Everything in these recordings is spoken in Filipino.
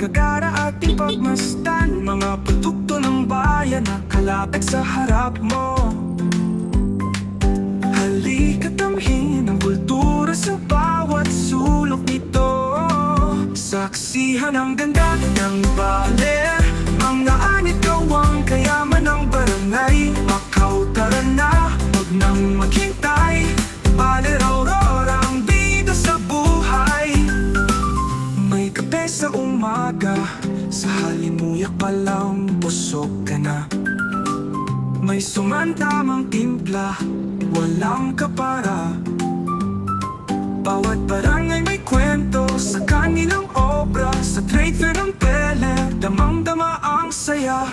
magagara ating pagmastan Mga produkto ng bayan na kalapit sa harap mo. Halika tamhin ang kultura sa bawat sulok nito. Saksihan ang ganda ng bale Walang kapara. Bawat barangay may kwento Sa kanilang obra. Sa trade fair ng pele Damang-dama ang saya.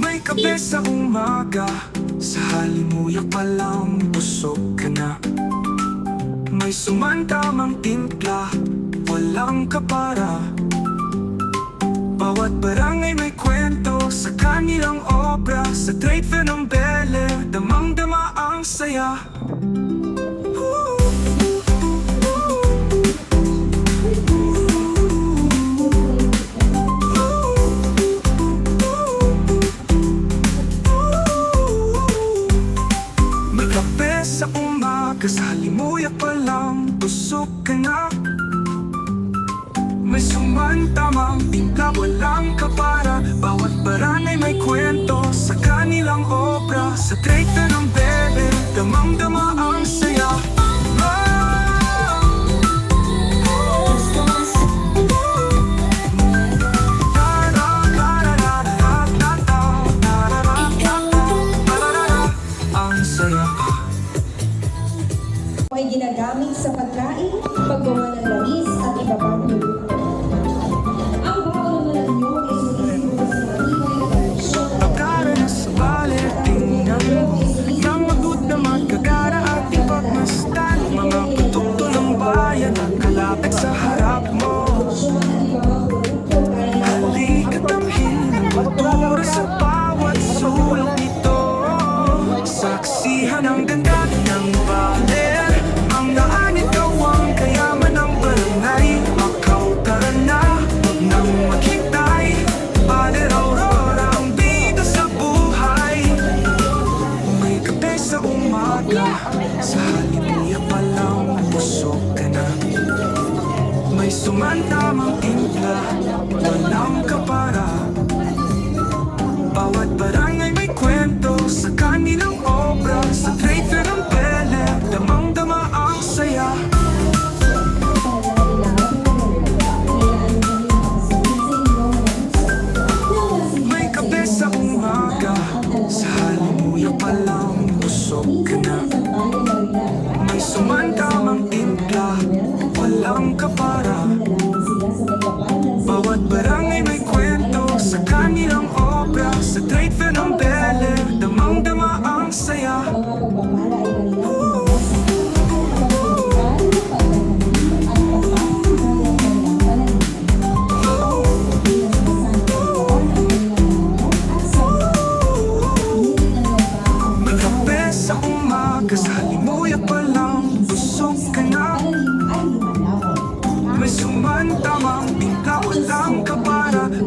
May kape sa umaga Sa halimuyak pa lang busog ka na. May sumantamang timpla Walang kapara Bawat barangay may kwento Sa kanilang obra. Sa trade fair ng bele Damang-dama ang saya. May kape sa umaga Sa halimuyak pa lang Busog ka na May sumantamang tingka Walang kapara. Bawat barangay may kwento Sa kanilang obra. Sa fair ng bebe Damang-dama ang saya. Ang saya. Ay ginagamit sa pagkain, paggawa ng lamis at iba pang produkto. Sumantamang timpla Walang kapara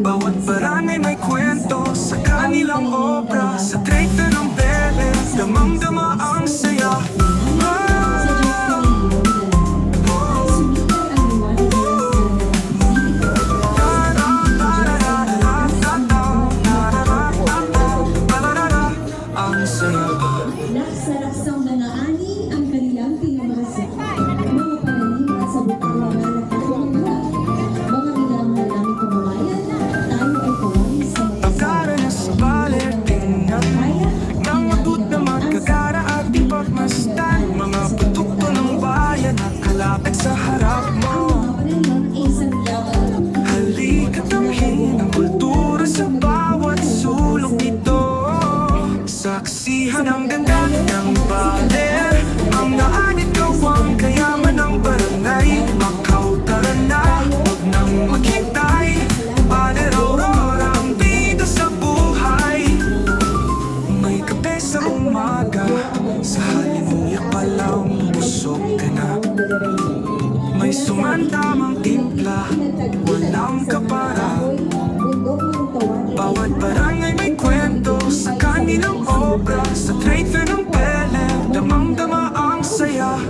Bawat barangay may kwento Sa kanilang obra. Sa Kasabihan ang ganda ng bale Ang naan ikaw ang kayaman ng barangay. Makaw tara na, huwag nang maghintay. Bale aurora ang bida sa buhay. May kape sa umaga. Sa halimuyak palaw, busog ka na. May sumandamang timpla. Walang kapara. Bawat barangay may kwento sa kanilang obra Sa fair ng pele. Damang-dama ang saya.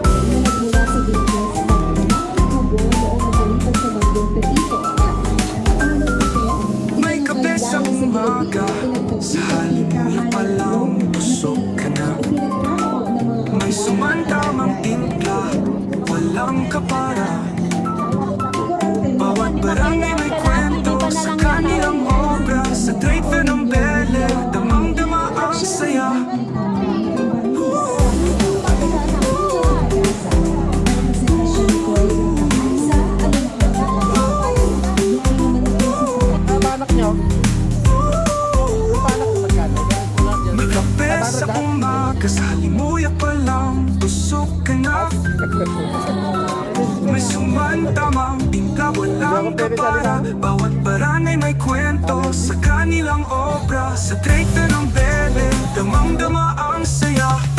May kape sa umaga. Sa halimuya pa lang Busog ka na. May sumantamang timpla. Walang kapara. Bawat barangay May sumantamang Tingka walang kapara. Bawat barangay may kwento Sa kanilang obra. Sa fair ng bele Damang-dama ang saya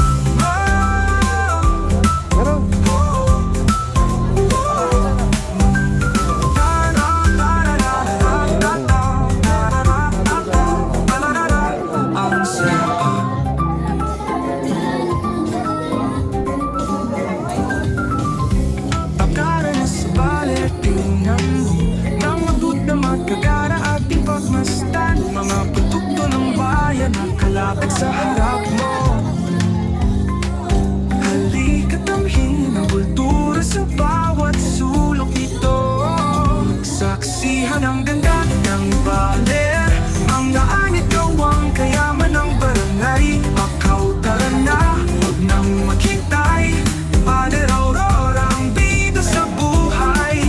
Saksihan ang ganda ng baler. Mga anit gawang kayaman ng barangay. Makaw tara na, huwag nang makitay Pader Aurora ang bida sa buhay.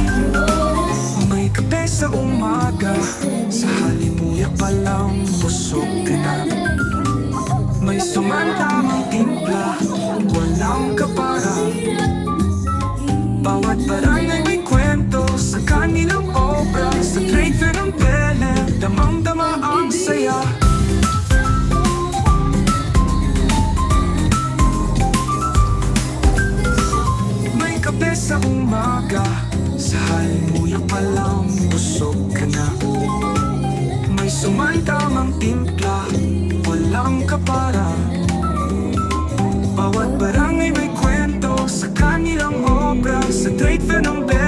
May kape sa umaga Sa halimuyak pa lang busog ka na. May sumantamang timpla Walang kapara. Bawat barangay saya May kape sa umaga Sa halimuyak pa lang Busog ka na. May sumantamang timpla Walang kapara. Bawat barangay may kwento Sa kanilang obra Sa trade fair ng bele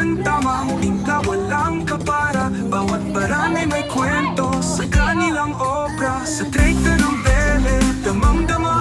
Walang tamang tingka, walang kapara. Bawat barangay may kwento Sa kanilang obra Sa trekta ng bele Damang-dama